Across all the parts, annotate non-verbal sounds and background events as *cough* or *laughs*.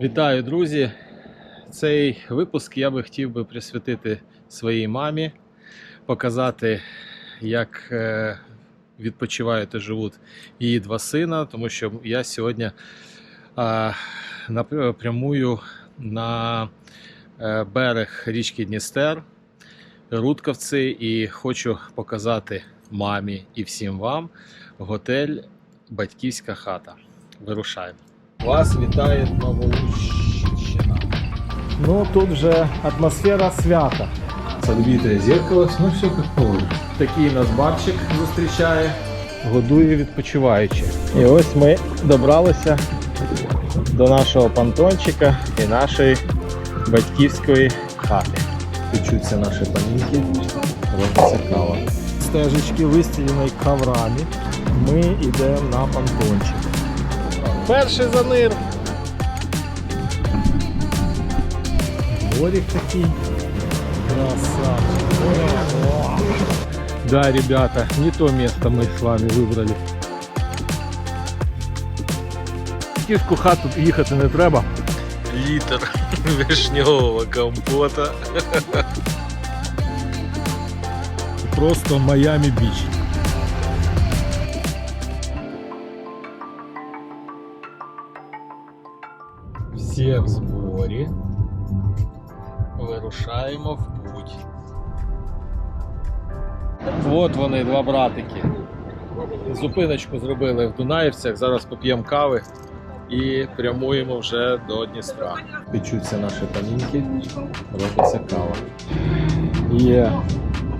Вітаю, друзі! Цей випуск я би хотів би присвятити своїй мамі, показати, як е, відпочивають і живуть її два сина, тому що я сьогодні напрямую на е, берег річки Дністер, Рудковці, і хочу показати мамі і всім вам готель Батьківська хата. Вирушаємо. Вас вітає Новолущина. Ну тут вже атмосфера свята. Подбитое зеркало, ну все как положено. Такий нас барчик зустрічає, годує відпочиваючих. І ось ми добралися до нашого понтончика і нашої батьківської хати. Печуться наші панінки, робиться кава. Стежечки вистелені коврами. Ми йдемо на понтончик. Перший занир. Дворик такий. Красавчик. О, Да, ребята, не то место мы с вами вибрали. Кішку хату їхати не треба. Літр *laughs* вишневого компота. Просто Майами Всі в зборі. Вирушаємо в путь. От вони, два братики. Зупиночку зробили в Дунаївцях. Зараз поп'ємо кави і прямуємо вже до Дністра. Печуться наші панінки, робиться кава. Є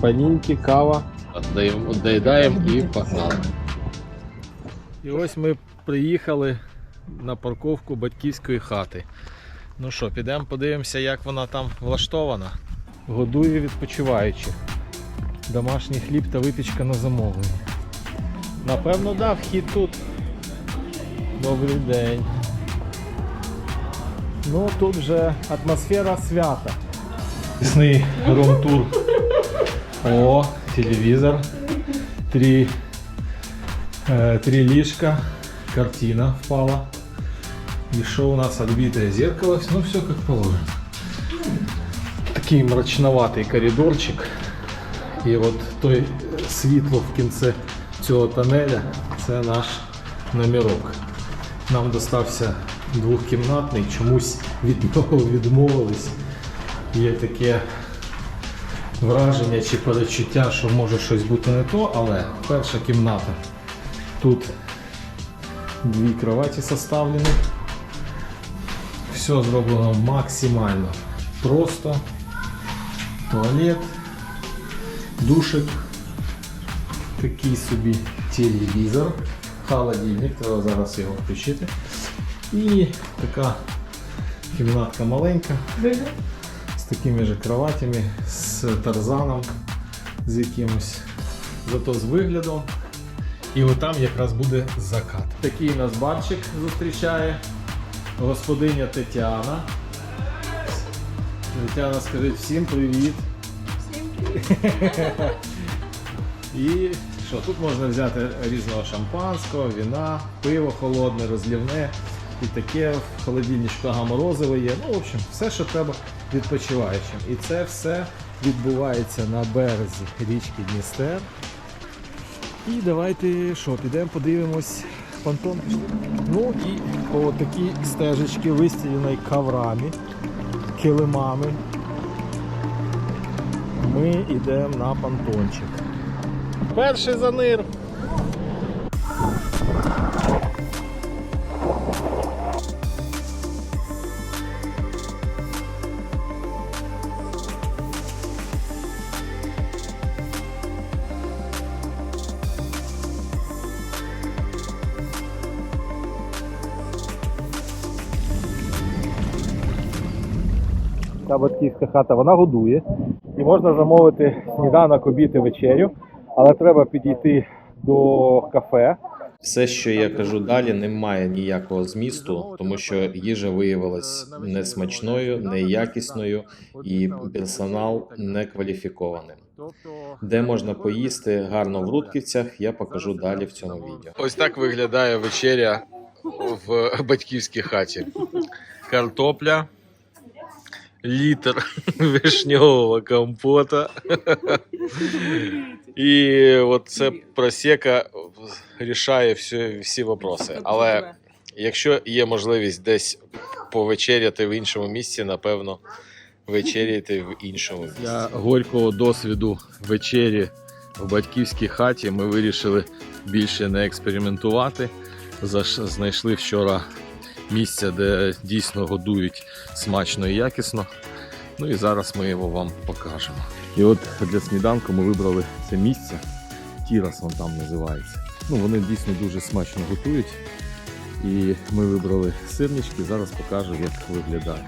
панінки, кава. Доїдаємо і погнали. І ось ми приїхали на парковку батьківської хати. Ну що, підемо подивимося, як вона там влаштована. Годує відпочиваючих. Домашній хліб та випічка на замовлення. Напевно, да, вхід тут. Добрий день. Ну тут вже атмосфера свята. Лесный рум-тур. О, телевизор. Три, э, три лишка. Картина впала. И что у нас отбитое зеркало. Ну, все как положено. Такий мрачноватий коридорчик. І от той світло в кінці цього тоннеля це наш номерок. Нам достався двохкімнатний, чомусь від нього відмовились. Є таке враження чи перечуття, що може щось бути не то, але перша кімната. Тут дві кроваті составлені. Все зроблено максимально просто. Туалет, душик, такий собі телевізор, холодильник, треба зараз його включити. І така кімнатка маленька з такими же кроватями, з тарзаном, з якимось, зато з виглядом. І отам якраз буде закат. Такий нас барчик зустрічає господиня Тетяна. Тетяна, скажіть всім привіт. Всім привіт. *laughs* І що, тут можна взяти різного шампанського, віна, пиво холодне, розлівне і таке в холодильничку ага, морозиво є. Ну, в общем, все, що треба відпочиваючим. І це все відбувається на березі річки Дністер. І давайте що, підемо подивимось понтон. Ну і по такі стежечки вистілені коврами, килимами. Ми йдемо на понтончик. Перший занир. Та батьківська хата вона годує. І можна замовити сніданок, обід і вечерю, але треба підійти до кафе. Все, що я кажу далі, не має ніякого змісту, тому що їжа виявилась несмачною, неякісною і персонал некваліфікованим. Де можна поїсти гарно в Рудківцях, я покажу далі в цьому відео. Ось так виглядає вечеря в батьківській хаті. картопля, літр *laughs* вишневого компота. І от це просека рішає всі, всі вопроси. Але якщо є можливість десь повечеряти в іншому місці, напевно, вечеряти в іншому місці. Для горького досвіду вечері в батьківській хаті ми вирішили більше не експериментувати. Заш- Знайшли вчора місце, де дійсно годують смачно і якісно. Ну і зараз ми його вам покажемо. І от для сніданку ми вибрали це місце. Тірас вон там називається. Ну, вони дійсно дуже смачно готують. І ми вибрали сирнички, зараз покажу, як виглядає.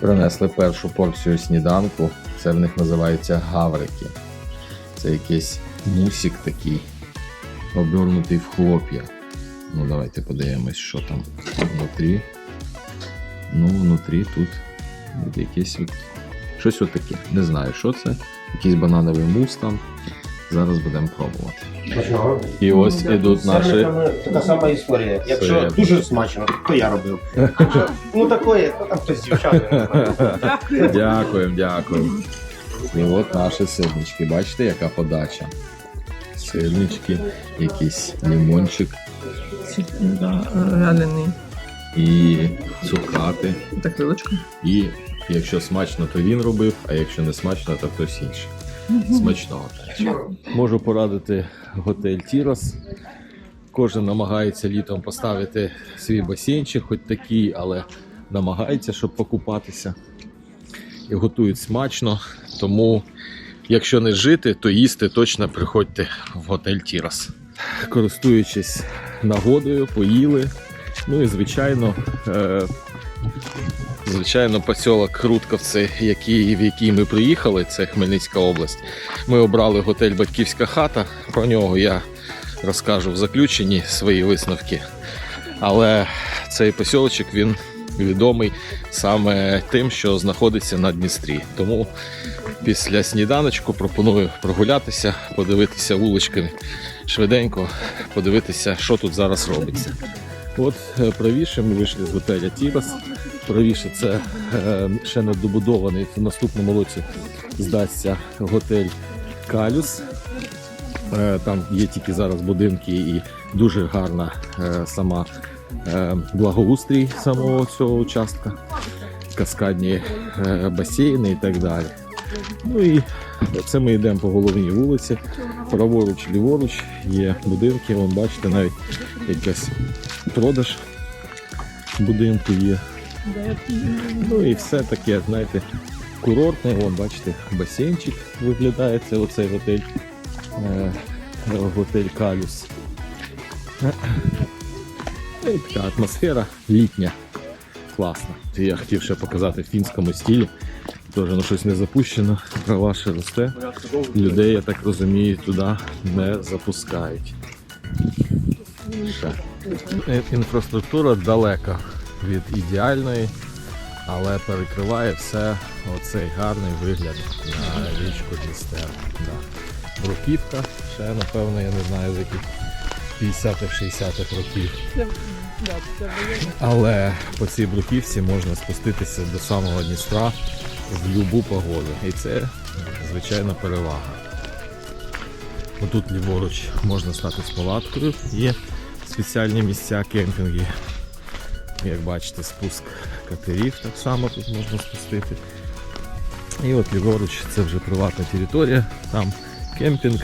Принесли першу порцію сніданку. Це в них називаються гаврики. Це якийсь мусик такий, обернутий в хлоп'я. Ну, давайте подивимось, що там внутрі. Ну, внутрі тут якесь от, щось от таке. Не знаю, що це. Якийсь банановий мус там. Зараз будемо пробувати. Смачного. І ось ідуть З наші. сирниками така сама історія. Якщо Сирник. дуже смачно, то я робив. Ну такої, то там хтось з дівчат. я не знаю. Дякуємо, дякуємо. І от наші сирнички. Бачите, яка подача? Сирнички, якийсь лимончик Да, гляняний. і цукати. Так, вилочка. І якщо смачно, то він робив, а якщо не смачно, то хтось інший. Смачного. Можу порадити готель Тірос. Кожен намагається літом поставити свій басейнчик, хоч такий, але намагається, щоб покупатися. І готують смачно. Тому, якщо не жити, то їсти точно приходьте в готель Тірос. Користуючись нагодою, поїли. Ну і звичайно, е, звичайно, посілок Рудковці, який, в який ми приїхали, це Хмельницька область. Ми обрали готель Батьківська хата. Про нього я розкажу в заключенні свої висновки. Але цей посілочок він відомий саме тим, що знаходиться на Дністрі. Тому після сніданочку пропоную прогулятися, подивитися вуличками швиденько, подивитися, що тут зараз робиться. От е, правіше ми вийшли з готеля Тірас. Правіше це е, ще не добудований. В наступному році здасться готель Калюс. Е, там є тільки зараз будинки і дуже гарна сама благоустрій самого цього участка, каскадні е, басейни і так далі. Ну і це ми йдемо по головній вулиці. Праворуч, ліворуч є будинки. Вон бачите, навіть якась продаж будинку є. Ну і все таке, знаєте, курортне. Вон, бачите, басейнчик виглядає. Це оцей готель. Е, готель Калюс. Ну, і така атмосфера літня. Класна. Я хотів ще показати в фінському стилі. Теж ну, щось не запущено, трава ще росте. Людей, я так розумію, туди не запускають. Ще. Е, Інфраструктура далека від ідеальної, але перекриває все оцей гарний вигляд на річку Дністер. Да. Бруківка, ще напевно, я не знаю, з яких 50-х, 60-х років. Але по цій бруківці можна спуститися до самого Дністра в будь-яку погоду. І це, звичайно, перевага. Отут ліворуч можна стати з палаткою. Є спеціальні місця кемпінги. Як бачите, спуск катерів так само тут можна спустити. І от ліворуч це вже приватна територія, там кемпінг,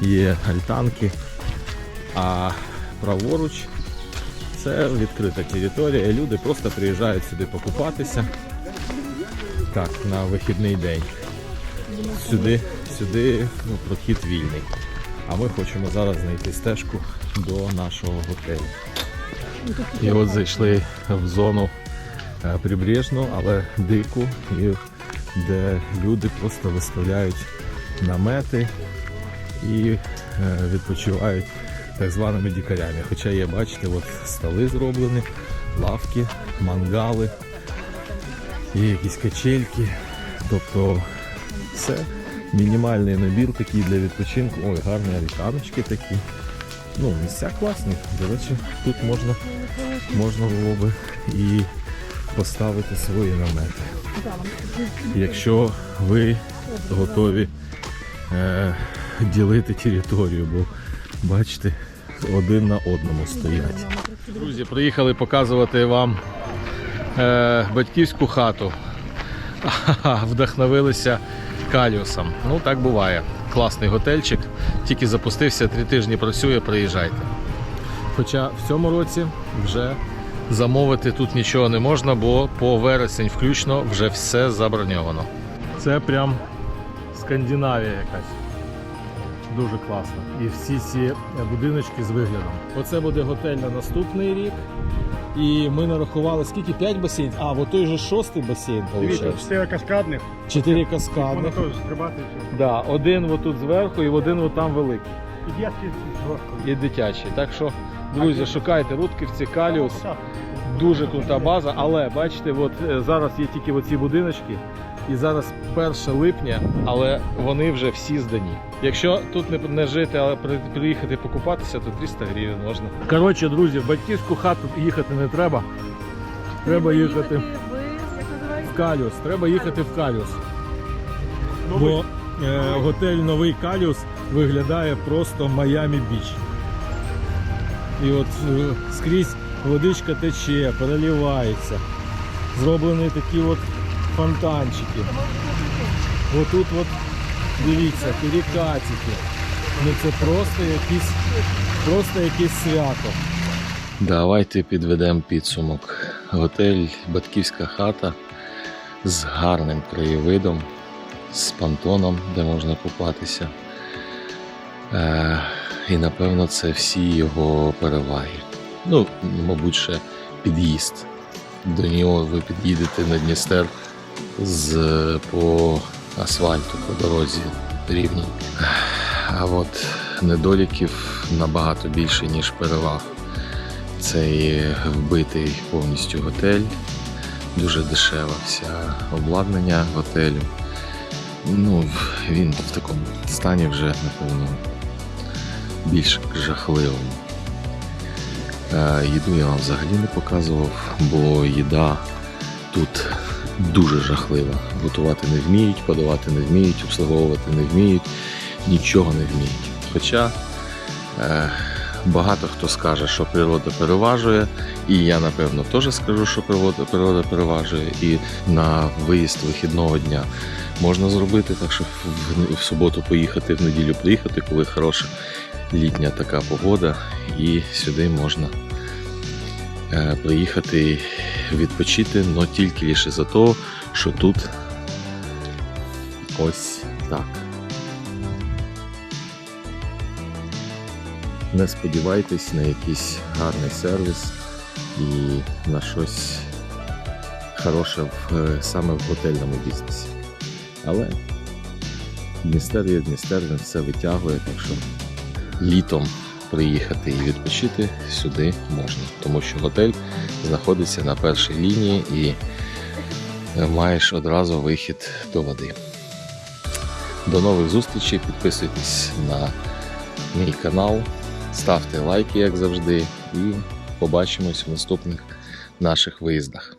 є альтанки, а праворуч це відкрита територія, і люди просто приїжджають сюди покупатися. Так, на вихідний день. Сюди, сюди ну, прохід вільний. А ми хочемо зараз знайти стежку до нашого готелю. І от зайшли в зону е, прибережну, але дику, і де люди просто виставляють намети і е, відпочивають так званими дікарями. Хоча є, бачите, от столи зроблені, лавки, мангали, є якісь качельки. Тобто це мінімальний набір такий для відпочинку. Ой, гарні альтаночки такі. Ну, місця класні. До речі, тут можна, можна було би і поставити свої намети. Якщо ви готові е, ділити територію, бо бачите, один на одному стоять. Друзі, приїхали показувати вам е, батьківську хату. Вдохновилися каліусом. Ну так буває. Класний готельчик. Тільки запустився, три тижні працює, приїжджайте. Хоча в цьому році вже замовити тут нічого не можна, бо по вересень включно вже все заброньовано. Це прям Скандинавія якась. Дуже класно. І всі ці е, будиночки з виглядом. Оце буде готель на наступний рік. І ми нарахували скільки? 5 басейнів. А, от той же шостий басейн Дивіться, виходить. чотири каскадних, Чотири можна теж стрибати і все. Да, один отут зверху і один отам великий. І дітки. І дитячий. Так що, друзі, шукайте Рудківці, Каліус. Дуже крута база, але бачите, от е, зараз є тільки оці будиночки, і зараз 1 липня, але вони вже всі здані. Якщо тут не, не жити, але приїхати покупатися, то 300 гривень можна. Коротше, друзі, в батьківську хату їхати не треба. Треба їхати в Каліус. Треба їхати в Каліус. Бо е, готель Новий Каліус виглядає просто Майами Біч. І от е, скрізь водичка тече, переливається. Зроблені такі от фонтанчики. Отут от, дивіться, перекатики. Ну це просто якісь, просто якесь свято. Давайте підведемо підсумок. Готель Батьківська хата з гарним краєвидом, з понтоном, де можна купатися. Е, і напевно це всі його переваги. Ну, мабуть, ще під'їзд. До нього ви під'їдете на Дністер з, по асфальту, по дорозі рівній. А от недоліків набагато більше, ніж переваг. Це вбитий повністю готель, дуже дешеве вся обладнання готелю. Ну, він в такому стані вже, напевно, більш жахливому. Е, Їду я вам взагалі не показував, бо їда тут дуже жахлива. Готувати не вміють, подавати не вміють, обслуговувати не вміють, нічого не вміють. Хоча е, багато хто скаже, що природа переважує, і я напевно теж скажу, що природа, природа переважує. І на виїзд вихідного дня можна зробити так, що в, в суботу поїхати, в неділю приїхати, коли хороша літня така погода, і сюди можна приїхати відпочити, але тільки лише за того, що тут ось так. Не сподівайтесь на якийсь гарний сервіс і на щось хороше в, е, саме в готельному бізнесі. Але Дністер є Дністер, він все витягує, так що літом приїхати і відпочити сюди можна, тому що готель знаходиться на першій лінії і е, маєш одразу вихід до води. До нових зустрічей, підписуйтесь на мій канал, ставте лайки, як завжди, і побачимось в наступних наших виїздах.